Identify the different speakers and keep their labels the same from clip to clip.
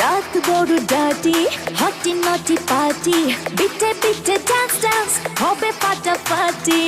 Speaker 1: রাত গরু ডাটি হটি নটি পার্টি বিটে বিটে ডান্স ডান্স হবে পাটাপাটি।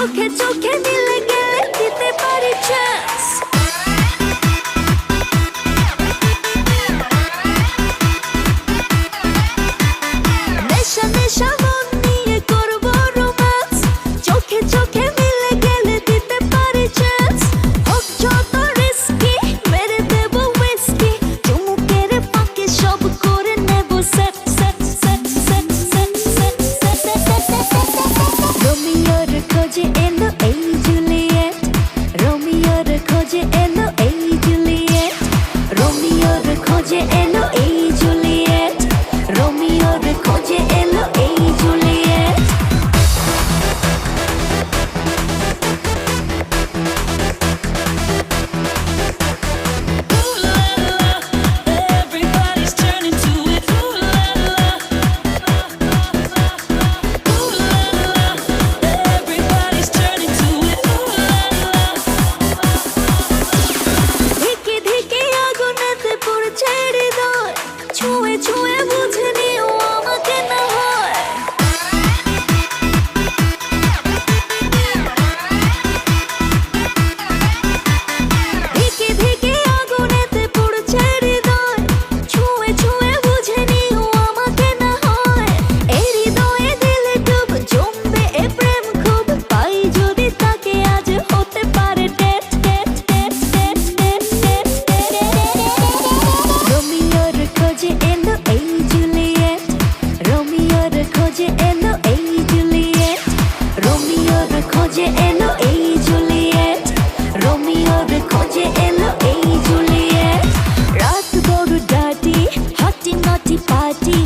Speaker 1: চোখে চোখে মিলে গেলে দিতে পারি চান্স じる খোঁজে এলো এই জুলিয়েট। রোমিওর খোঁজে এলো এই জুলিয়েট। রাত গরু ডাটি, হটি নটি পাটি